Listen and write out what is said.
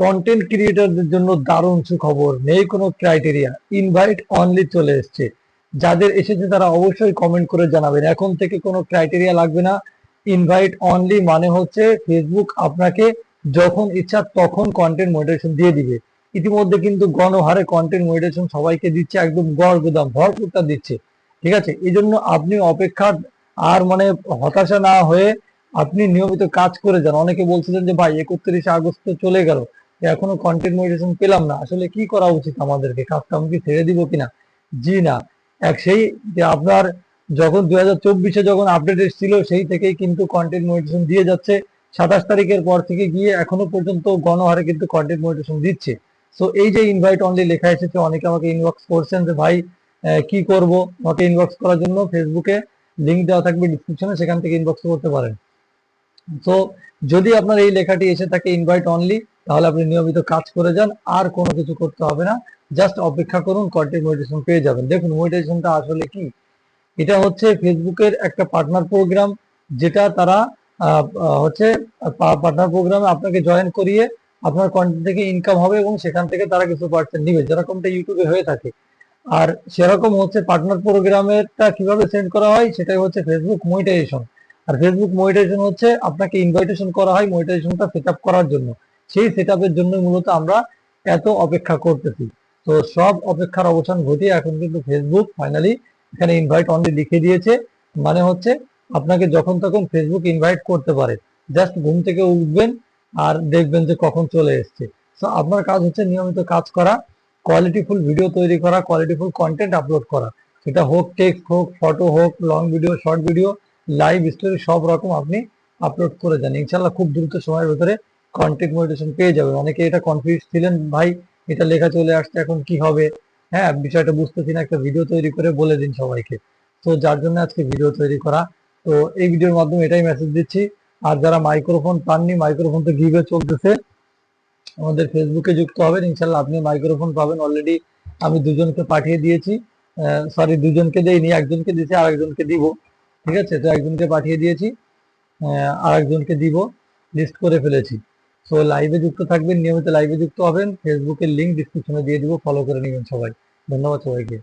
Content ক্রিয়েটরদের জন্য দারুণ সুখবর, নেই কোনো ক্রাইটেরিয়া ইনভাইট অনলি চলে এসছে। যাদের এসেছে তারা অবশ্যই কমেন্ট করে জানাবেন। এখন থেকে কোনো ক্রাইটেরিয়া লাগবে না। ইনভাইট অনলি মানে হচ্ছে ফেসবুক আপনাকে যখন ইচ্ছা তখন কন্টেন্ট মনিটাইজেশন দিয়ে দিবে। ইতিমধ্যে কিন্তু গণহারে কন্টেন্ট মনিটাইজেশন সবাইকে দিচ্ছে, একদম গড় গুদাম, ভরপুরটা দিচ্ছে। ঠিক আছে? এই জন্য আপনি অপেক্ষা আর মানে হতাশা না হয়ে আপনি নিয়মিত কাজ করে যান। অনেকে বলছিলেন যে, ভাই, একত্রিশে আগস্ট চলে গেল। এখনও কন্টেন্ট মনিটাইজেশন পেলাম না। আসলে কি করা উচিত আমাদেরকে? কাজটা আমি কি ছেড়ে দিব কিনা? জি না। এক সেই যে আপনার যখন দুই হাজার চব্বিশে যখন আপডেট এসেছিল, সেই থেকেই কিন্তু কন্টেন্ট মনিটাইজেশন দিয়ে যাচ্ছে। সাতাশ তারিখের পর থেকে গিয়ে এখনও পর্যন্ত গণহারে কিন্তু কন্টেন্ট মনিটাইজেশন দিচ্ছে। সো এই যে ইনভাইট অনলি লেখা এসেছে, অনেকে আমাকে ইনবক্স করছেন যে, ভাই কি করব? আমাকে ইনবক্স করার জন্য ফেসবুকে লিঙ্ক দেওয়া থাকবে ডিসক্রিপশনে সেখান থেকে ইনবক্স করতে পারেন। তো যদি আপনার এই লেখাটি এসে থাকে ইনভাইট অনলি তাহলে আপনি নিয়মিত কাজ করে যান, আর কোনো কিছু করতে হবে না। জাস্ট অপেক্ষা করুন কন্টেন্ট মনিটাইজেশন পেয়ে যাবেন। দেখুন মনিটাইজেশনটা আসলে কি? এটা হচ্ছে ফেসবুকের একটা পার্টনার প্রোগ্রাম যেটা তারা হচ্ছে পার্টনার প্রোগ্রামে আপনাকে জয়েন করিয়ে আপনার কন্টেন্ট থেকে ইনকাম হবে এবং সেখান থেকে তারা কিছু পার্সেন্ট নিবে। যেরকমটা ইউটিউবে হয়ে থাকে। আর সেরকম হচ্ছে পার্টনার প্রোগ্রামেরটা কীভাবে সেন্ড করা হয়, সেটাই হচ্ছে ফেসবুক মনিটাইজেশন আর ফেসবুক মনিটাইজেশন হচ্ছে আপনাকে ইনভাইটেশন করা হয় মনিটাইজেশনটা সেট আপ করার জন্য। সেই সেট জন্য মূলত আমরা এত অপেক্ষা করতেছি। তো সব অপেক্ষার অবসান ঘটিয়ে এখন কিন্তু ফেসবুক ফাইনালি এখানে ইনভাইট অনলি লিখে দিয়েছে। মানে হচ্ছে আপনাকে যখন তখন ফেসবুক ইনভাইট করতে পারে। জাস্ট ঘুম থেকে উঠবেন আর দেখবেন যে কখন চলে এসছে। তো আপনার কাজ হচ্ছে নিয়মিত কাজ করা কোয়ালিটিফুল ভিডিও তৈরি করা কোয়ালিটিফুল কন্টেন্ট আপলোড করা। সেটা হোক টেক্সট হোক ফটো হোক long video short video live story সব রকম আপনি আপলোড করে যান। ইনশাল্লাহ খুব দ্রুত সময়ের ভেতরে কন্টেন্ট মনিটেশন পেয়ে যাবেন অনেকে এটা কনফিউজ ছিলেন, ভাই, এটা লেখা চলে আসছে, এখন কি হবে? হ্যাঁ বিষয়টা বুঝতেছি না, একটা ভিডিও তৈরি করে বলে দিন সবাইকে। তো যার জন্য আজকে ভিডিও তৈরি করা। তো এই ভিডিওর মাধ্যমে এটাই মেসেজ দিচ্ছি। আর যারা মাইক্রোফোন পাননি মাইক্রোফোন তো গিভে চলতেছে। আমাদের ফেসবুকে যুক্ত হবেন ইনশাল্লাহ আপনি মাইক্রোফোন পাবেন। অলরেডি আমি দুজনকে পাঠিয়ে দিয়েছি। সরি দুজনকে দেইনি, একজনকে দিয়েছি আর একজনকে দিব। ঠিক আছে? তো একজনকে পাঠিয়ে দিয়েছি। আর একজনকে দিব। লিস্ট করে ফেলেছি। তো লাইভে যুক্ত থাকবেন, নিয়মিত লাইভে যুক্ত হবেন। ফেসবুকের লিঙ্ক ডিসক্রিপশনে দিয়ে দিব ফলো করে নেবেন সবাই। ধন্যবাদ সবাইকে।